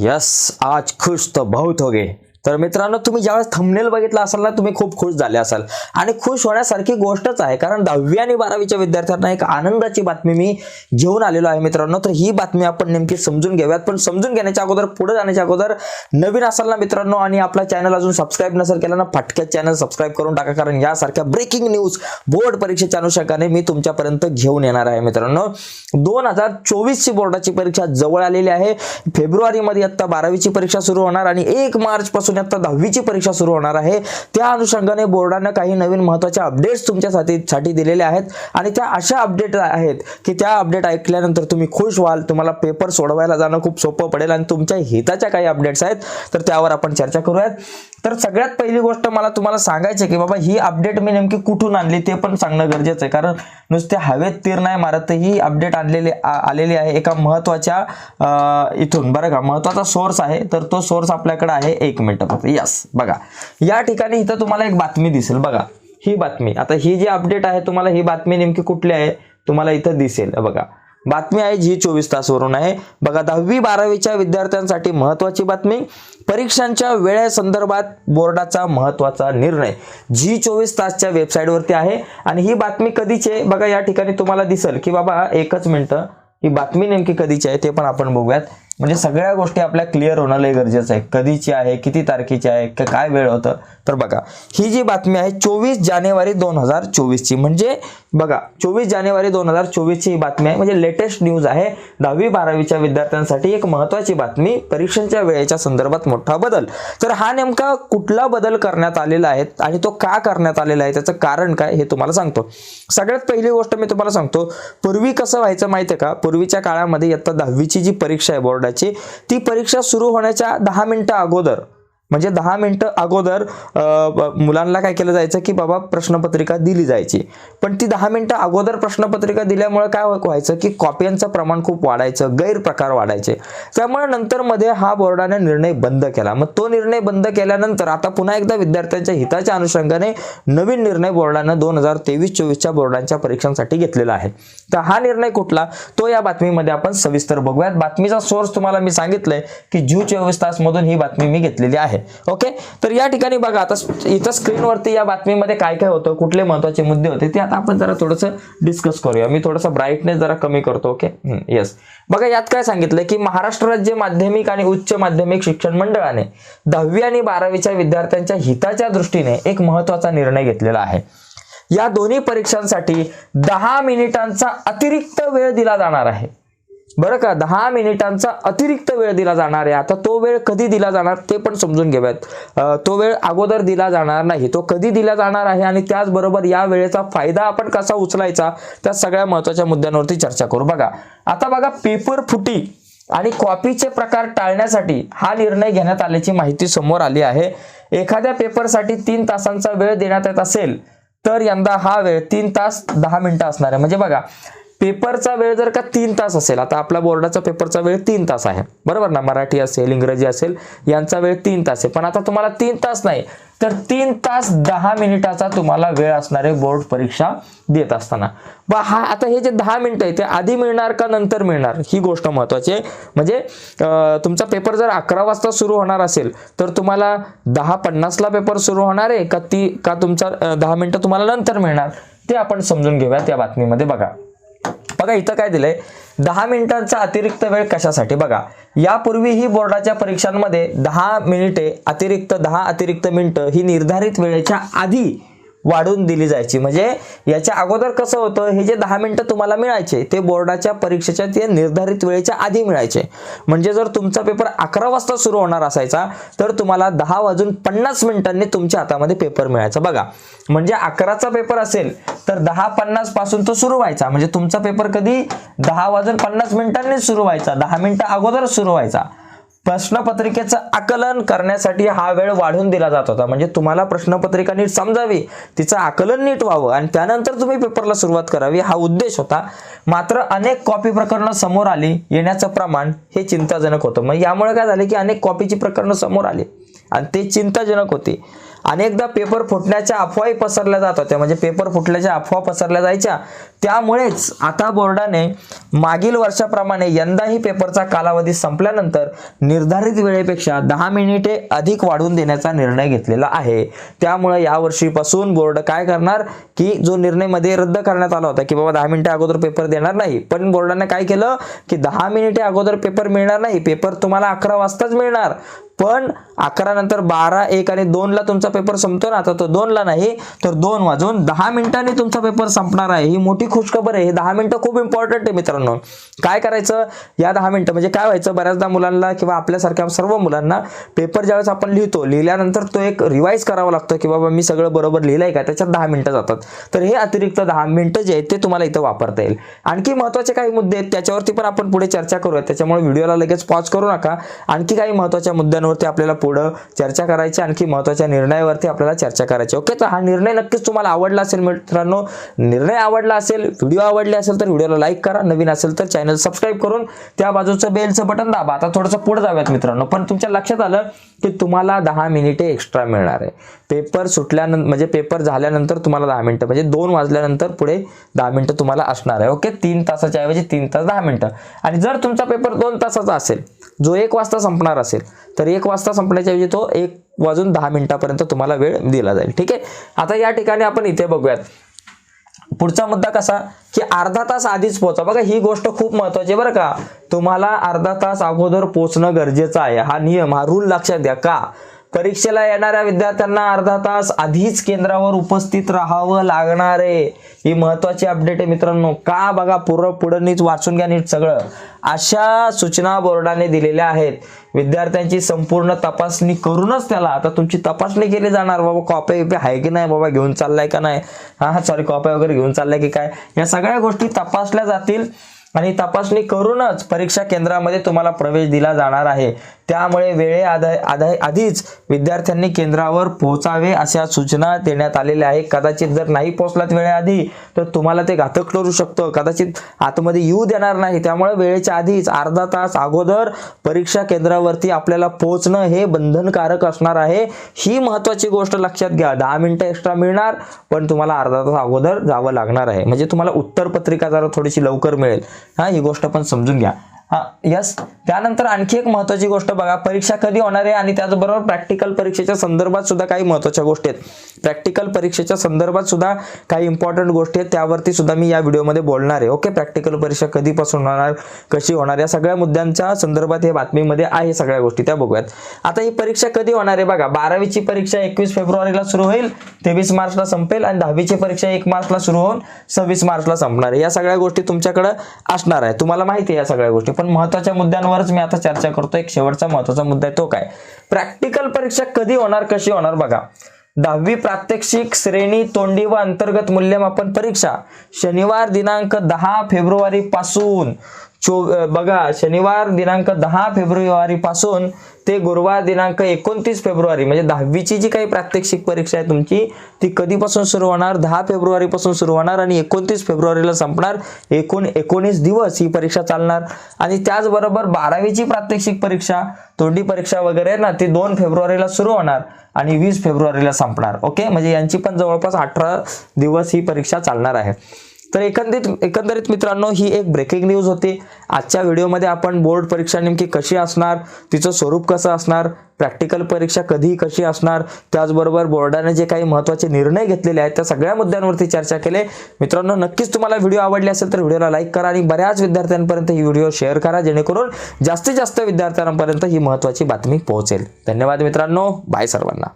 Yes आज खुश तो बहुत हो गए तर मित्रांनो तुम्ही ज्यावेळेस थंबनेल बघितला असाल ना तुम्ही खूप खुश झाले असाल. आणि खुश होण्यासारखी गोष्टच आहे कारण दहावी आणि बारावीच्या विद्यार्थ्यांना एक आनंदाची बातमी मी घेऊन आलेलो आहे मित्रांनो. तर ही बातमी आपण नेमकी समजून घेऊयात. पण समजून घेण्याच्या अगोदर पुढे जाण्याच्या अगोदर नवीन असाल ना मित्रांनो आणि आपला चॅनल अजून सबस्क्राईब नसेल केला ना फटक्या चॅनल सबस्क्राईब करून टाका कारण यासारख्या ब्रेकिंग न्यूज बोर्ड परीक्षेच्या अनुषंगाने मी तुमच्यापर्यंत घेऊन येणार आहे मित्रांनो. दोन हजार चोवीसची बोर्डाची परीक्षा जवळ आलेली आहे. फेब्रुवारीमध्ये आता बारावीची परीक्षा सुरू होणार आणि एक मार्च पासून आता दहावीची परीक्षा सुरू होणार आहे. त्या अनुषंगाने बोर्डानं काही नवीन महत्त्वाच्या अपडेट्स तुमच्यासाठी साठी दिलेले आहेत. आणि त्या अशा अपडेट आहेत की त्या अपडेट ऐकल्यानंतर तुम्ही खुश व्हाल तुम्हाला पेपर सोडवायला जाणं खूप सोपं पडेल आणि तुमच्या हिताच्या काही अपडेट्स आहेत. तर त्यावर आपण चर्चा करूयात. तर सगळ्यात पहिली गोष्ट मला तुम्हाला सांगायची आहे की बाबा ही अपडेट मी नेमकी कुठून आणली ते पण सांगणं गरजेचं आहे. कारण नुसते हवेत तीर नाही मारत तर ही अपडेट आणलेली आलेली आहे एका महत्त्वाच्या इथून. बरं का? महत्त्वाचा सोर्स आहे तर तो सोर्स आपल्याकडे आहे एक मिनटं फक्त. यस बघा. या ठिकाणी इथं तुम्हाला एक बातमी दिसेल. बघा ही बातमी. आता ही जी अपडेट आहे तुम्हाला ही बातमी नेमकी कुठली आहे? तुम्हाला इथं दिसेल. बघा. बातमी आहे जी चोवीस तासवरून आहे. बघा दहावी बारावीच्या विद्यार्थ्यांसाठी महत्वाची बातमी परीक्षांच्या वेळेसंदर्भात बोर्डाचा महत्त्वाचा निर्णय. जी चोवीस तासच्या वेबसाईटवरती आहे आणि ही बातमी कधीची आहे? बघा या ठिकाणी तुम्हाला दिसेल की बाबा एकच मिनटं. ही बातमी नेमकी कधीची आहे ते पण आपण बघूयात. म्हणजे सगळ्या गोष्टी आपल्या क्लिअर होणं लय गरजेचं आहे. कधीची आहे किती तारखेची आहे का- काय वेळ होतं? तर बघा ही जी बातमी आहे चोवीस जानेवारी दोन हजार चोवीसची. म्हणजे बघा चोवीस जानेवारी दोन हजार चोवीसची ही बातमी आहे. म्हणजे लेटेस्ट न्यूज आहे. दहावी बारावीच्या विद्यार्थ्यांसाठी एक महत्वाची बातमी परीक्षांच्या वेळेच्या संदर्भात मोठा बदल. तर हा नेमका कुठला बदल करण्यात आलेला आहे आणि तो का करण्यात आलेला आहे? त्याचं कारण काय हे तुम्हाला सांगतो. सगळ्यात पहिली गोष्ट मी तुम्हाला सांगतो. पूर्वी कसं व्हायचं माहिती आहे का? पूर्वीच्या काळामध्ये इयत्ता दहावीची जी परीक्षा आहे बोर्डाची ती परीक्षा सुरू होण्याच्या दहा मिनिटं अगोदर. म्हणजे दहा मिनटं अगोदर मुलांना काय केलं जायचं की बाबा प्रश्नपत्रिका दिली जायची. पण ती दहा मिनटं अगोदर प्रश्नपत्रिका दिल्यामुळे काय व्हायचं की कॉप्यांचं प्रमाण खूप वाढायचं गैरप्रकार वाढायचे. त्यामुळे नंतर मध्ये हा बोर्डाने निर्णय बंद केला. मग तो निर्णय बंद केल्यानंतर आता पुन्हा एकदा विद्यार्थ्यांच्या हिताच्या अनुषंगाने नवीन निर्णय बोर्डानं दोन हजार तेवीस चोवीसच्या बोर्डांच्या परीक्षांसाठी घेतलेला आहे. तर हा निर्णय कुठला? तो या बातमीमध्ये आपण सविस्तर बघूयात. बातमीचा सोर्स तुम्हाला मी सांगितलंय की जू चोवीस तासमधून ही बातमी मी घेतलेली आहे. ओके? तर या ठिकाणी बघा आता इथं स्क्रीनवरती या बातमीमध्ये काय काय होतं कुठले महत्त्वाचे मुद्दे होते ते आता आपण जरा थोडंसं डिस्कस करूया. मी थोडंसं ब्राईटनेस जरा कमी करतो ओके? येस बघा यात काय सांगितलं की महाराष्ट्र राज्य माध्यमिक आणि उच्च माध्यमिक शिक्षण मंडळाने दहावी आणि बारावीच्या विद्यार्थ्यांच्या हिताच्या दृष्टीने एक महत्त्वाचा निर्णय घेतलेला आहे. या दोन्ही परीक्षांसाठी दहा मिनिटांचा अतिरिक्त वेळ दिला जाणार आहे. बरं का दहा मिनिटांचा अतिरिक्त वेळ दिला जाणार आहे. आता तो वेळ कधी दिला जाणार ते पण समजून घेऊयात. तो वेळ अगोदर दिला जाणार नाही. तो कधी दिला जाणार आहे आणि त्याचबरोबर या वेळेचा फायदा आपण कसा उचलायचा त्या सगळ्या महत्त्वाच्या मुद्द्यांवरती चर्चा करू. बघा आता बघा पेपर फुटी आणि कॉपीचे प्रकार टाळण्यासाठी हा निर्णय घेण्यात आल्याची माहिती समोर आली आहे. एखाद्या पेपरसाठी तीन तासांचा वेळ देण्यात येत असेल तर यंदा हा वेळ तीन तास दहा मिनिटं असणार आहे. म्हणजे बघा पेपरचा वेळ जर का तीन तास असेल आता आपला बोर्डाचा पेपरचा वेळ तीन तास आहे. बरोबर ना? मराठी असेल इंग्रजी असेल यांचा वेळ तीन तास आहे. पण आता तुम्हाला तीन तास नाही तर तीन तास दहा मिनिटाचा तुम्हाला वेळ असणारे बोर्ड परीक्षा देत असताना. बा हा आता हे जे दहा मिनिटं आहे ते आधी मिळणार का नंतर मिळणार? ही गोष्ट महत्वाची आहे. म्हणजे तुमचा पेपर जर अकरा वाजता सुरू होणार असेल तर तुम्हाला दहा पन्नासला पेपर सुरू होणार आहे का ती का तुमचा दहा मिनिटं तुम्हाला नंतर मिळणार? ते आपण समजून घेऊया त्या बातमीमध्ये. बघा. बघा इथं काय दिलंय? दहा मिनिटांचा अतिरिक्त वेळ कशासाठी? बघा यापूर्वीही बोर्डाच्या परीक्षांमध्ये दहा मिनिटे अतिरिक्त दहा अतिरिक्त मिनिटं ही निर्धारित वेळेच्या आधी वाढून दिली जायची. म्हणजे याच्या अगोदर कसं होतं हे जे दहा मिनिटं तुम्हाला मिळायचे ते बोर्डाच्या परीक्षेच्या ते निर्धारित वेळेच्या आधी मिळायचे. म्हणजे जर तुमचा पेपर अकरा वाजता सुरू होणार असायचा तर तुम्हाला दहा वाजून पन्नास मिनिटांनी तुमच्या हातामध्ये पेपर मिळायचा. बघा म्हणजे अकराचा पेपर असेल तर दहा पन्नासपासून तो सुरू व्हायचा. म्हणजे तुमचा पेपर कधी दहा वाजून पन्नास मिनिटांनी सुरू व्हायचा दहा मिनिटं अगोदर सुरू व्हायचा. प्रश्नपत्रिकेचं आकलन करण्यासाठी हा वेळ वाढून दिला जात होता. म्हणजे तुम्हाला प्रश्नपत्रिका नीट समजावी तिचं आकलन नीट व्हावं आणि त्यानंतर तुम्ही पेपरला सुरुवात करावी हा उद्देश होता. मात्र अनेक कॉपी प्रकरणं समोर आली येण्याचं प्रमाण हे चिंताजनक होतं. मग यामुळे काय झालं की अनेक कॉपीची प्रकरणं समोर आली आणि ते चिंताजनक होते. अनेकदा पेपर फुटण्याच्या अफवाही पसरल्या जात होत्या. म्हणजे पेपर फुटल्याच्या अफवा पसरल्या जायच्या. त्यामुळेच आता बोर्डाने मागील वर्षाप्रमाणे यंदाही पेपरचा कालावधी संपल्यानंतर निर्धारित वेळेपेक्षा दहा मिनिटे अधिक वाढवून देण्याचा निर्णय घेतलेला आहे. त्यामुळे यावर्षीपासून बोर्ड काय करणार? की जो निर्णयमध्ये रद्द करण्यात आला होता की बाबा दहा मिनिटे अगोदर पेपर देणार नाही पण बोर्डाने काय केलं? की दहा मिनिटे अगोदर पेपर मिळणार नाही. पेपर तुम्हाला अकरा वाजताच मिळणार. पण अकरा नंतर बारा एक आणि दोनला तुमचा पेपर संपतो ना आता तो दोनला नाही तर दोन वाजून दहा मिनिटांनी तुमचा पेपर संपणार आहे. ही मोठी खुशखबर आहे. हे दहा मिनिटं खूप इम्पॉर्टंट आहे मित्रांनो. काय करायचं? या दहा मिनिटं म्हणजे काय व्हायचं? बऱ्याचदा मुलांना किंवा आपल्यासारख्या सर्व मुलांना पेपर ज्यावेळेस आपण लिहितो लिहिल्यानंतर तो एक रिवाईज करावा लागतो की बाबा मी सगळं बरोबर लिहिलं आहे का? त्याच्यात दहा मिनिटं जातात. तर हे अतिरिक्त दहा मिनिटं जे आहेत ते तुम्हाला इथं वापरता येईल. आणखी महत्त्वाचे काही मुद्दे आहेत त्याच्यावरती पण आपण पुढे चर्चा करूया. त्याच्यामुळे व्हिडिओला लगेच पॉज करू नका. आणखी काही महत्त्वाच्या मुद्द्यांवरती आपल्याला पुढं चर्चा करायची आणखी महत्त्वाच्या निर्णयावरती आपल्याला चर्चा करायची. ओके? तर हा निर्णय नक्कीच तुम्हाला आवडला असेल मित्रांनो. निर्णय आवडला असेल व्हिडिओ आवडले असेल तर व्हिडिओला लाईक करा. नवीन असेल तर चॅनल सबस्क्राईब करून त्या बाजूचं बेलचं बटन दाबा. आता थोडंसं पुढे जाऊयात मित्रांनो. पण तुमच्या लक्षात आलं की तुम्हाला दहा मिनिटे एक्स्ट्रा मिळणार आहे. पेपर सुटल्यानंतर म्हणजे पेपर झाल्यानंतर तुम्हाला दहा मिनिटं म्हणजे दोन वाजल्यानंतर पुढे दहा मिनिटं तुम्हाला असणार आहे ओके तीन तासाच्या ऐवजी तीन तास दहा मिनिटं. आणि जर तुमचा पेपर दोन तासाचा असेल जो एक वाजता संपणार असेल तर एक वाजता संपण्याच्या ऐवजी तो एक वाजून दहा मिनिटापर्यंत तुम्हाला वेळ दिला जाईल ठीक आहे? आता या ठिकाणी आपण इथे बघूयात. पुढचा मुद्दा कसा? की अर्धा तास आधीच पोहोचा. बघा ही गोष्ट खूप महत्वाची आहे बरं का. तुम्हाला अर्धा तास अगोदर पोहोचणं गरजेचं आहे. हा नियम हा रूल लक्षात द्या का? परीक्षेला येणाऱ्या विद्यार्थ्यांना अर्धा तास आधीच केंद्रावर उपस्थित राहावं लागणार आहे. ही महत्वाची अपडेट आहे मित्रांनो. का? बघा पूर्व पुढं नीट वाचून घ्या नीट सगळं. अशा सूचना बोर्डाने दिलेल्या आहेत. विद्यार्थ्यांची संपूर्ण तपासणी करूनच त्याला आता तुमची तपासणी केली जाणार. बाबा कॉप्या बिप्या आहे की नाही? बाबा घेऊन चाललाय का नाही? हा हा सॉरी कॉप्या वगैरे घेऊन चाललाय की काय? या सगळ्या गोष्टी तपासल्या जातील आणि तपासणी करूनच परीक्षा केंद्रामध्ये तुम्हाला प्रवेश दिला जाणार आहे. त्यामुळे वेळे आधा आधा आधीच विद्यार्थ्यांनी केंद्रावर पोहोचावे अशा सूचना देण्यात आलेल्या आहे कदाचित जर नाही पोहोचलात वेळेआधी तर तुम्हाला ते घातक ठरू शकतं. कदाचित आतमध्ये येऊ देणार नाही. त्यामुळे वेळेच्या आधीच अर्धा तास अगोदर परीक्षा केंद्रावरती आपल्याला पोहोचणं हे बंधनकारक असणार आहे. ही महत्वाची गोष्ट लक्षात घ्या. दहा मिनिटं एक्स्ट्रा मिळणार पण तुम्हाला अर्धा तास अगोदर जावं लागणार आहे. म्हणजे तुम्हाला उत्तर पत्रिका जरा थोडीशी लवकर मिळेल. हा ही गोष्ट पण समजून घ्या. यस त्यानंतर आणखी एक महत्वाची गोष्ट बघा. परीक्षा कधी होणार आहे आणि त्याचबरोबर प्रॅक्टिकल परीक्षेच्या संदर्भात सुद्धा काही महत्त्वाच्या गोष्टी आहेत. प्रॅक्टिकल परीक्षेच्या संदर्भात सुद्धा काही इम्पॉर्टंट गोष्टी आहेत. त्यावरती सुद्धा मी या व्हिडिओमध्ये बोलणार आहे. ओके प्रॅक्टिकल परीक्षा कधीपासून होणार कशी होणार या सगळ्या मुद्द्यांच्या संदर्भात हे बातमीमध्ये आहे सगळ्या गोष्टी. त्या बघूयात. आता ही परीक्षा कधी होणार आहे बघा. बारावीची परीक्षा एकवीस फेब्रुवारीला सुरू होईल. तेवीस मार्चला संपेल आणि दहावीची परीक्षा एक मार्चला सुरू होऊन सव्वीस मार्चला संपणार आहे. या सगळ्या गोष्टी तुमच्याकडे असणार आहे. तुम्हाला माहिती आहे या सगळ्या गोष्टी. पण महत्त्वाच्या मुद्द्यांवरच मी आता चर्चा करतो. एक शेवटचा महत्त्वाचा मुद्दा आहे तो काय? प्रॅक्टिकल परीक्षा कधी होणार कशी होणार बघा. दहावी प्रात्यक्षिक श्रेणी तोंडी व अंतर्गत मूल्यमापन परीक्षा शनिवार दिनांक दहा फेब्रुवारी पासून चो बघा शनिवार दिनांक दहा फेब्रुवारी पासून ते गुरुवार दिनांक एकोणतीस फेब्रुवारी म्हणजे दहावीची जी काही प्रात्यक्षिक परीक्षा आहे तुमची ती कधीपासून सुरू होणार? दहा फेब्रुवारीपासून सुरू होणार आणि एकोणतीस फेब्रुवारीला संपणार. एकूण एकोणीस दिवस ही परीक्षा चालणार. आणि त्याचबरोबर बारावीची प्रात्यक्षिक परीक्षा तोंडी परीक्षा वगैरे ना ती दोन फेब्रुवारीला सुरू होणार आणि वीस फेब्रुवारीला संपणार. ओके? म्हणजे यांची पण जवळपास अठरा दिवस ही परीक्षा चालणार आहे. तर एकंदरीत एकंदरीत मित्रांनो ही एक ब्रेकिंग न्यूज होती. आजच्या व्हिडिओमध्ये आपण बोर्ड परीक्षा नेमकी कशी असणार तिचं स्वरूप कसं असणार प्रॅक्टिकल परीक्षा कधी कशी असणार त्याचबरोबर बोर्डाने जे काही महत्त्वाचे निर्णय घेतलेले आहेत त्या सगळ्या मुद्द्यांवरती चर्चा केले. मित्रांनो नक्कीच तुम्हाला व्हिडिओ आवडले असेल तर व्हिडिओला लाईक करा आणि बऱ्याच विद्यार्थ्यांपर्यंत ही व्हिडिओ शेअर करा जेणेकरून जास्तीत जास्त विद्यार्थ्यांपर्यंत ही महत्त्वाची बातमी पोहोचेल. धन्यवाद मित्रांनो. बाय सर्वांना.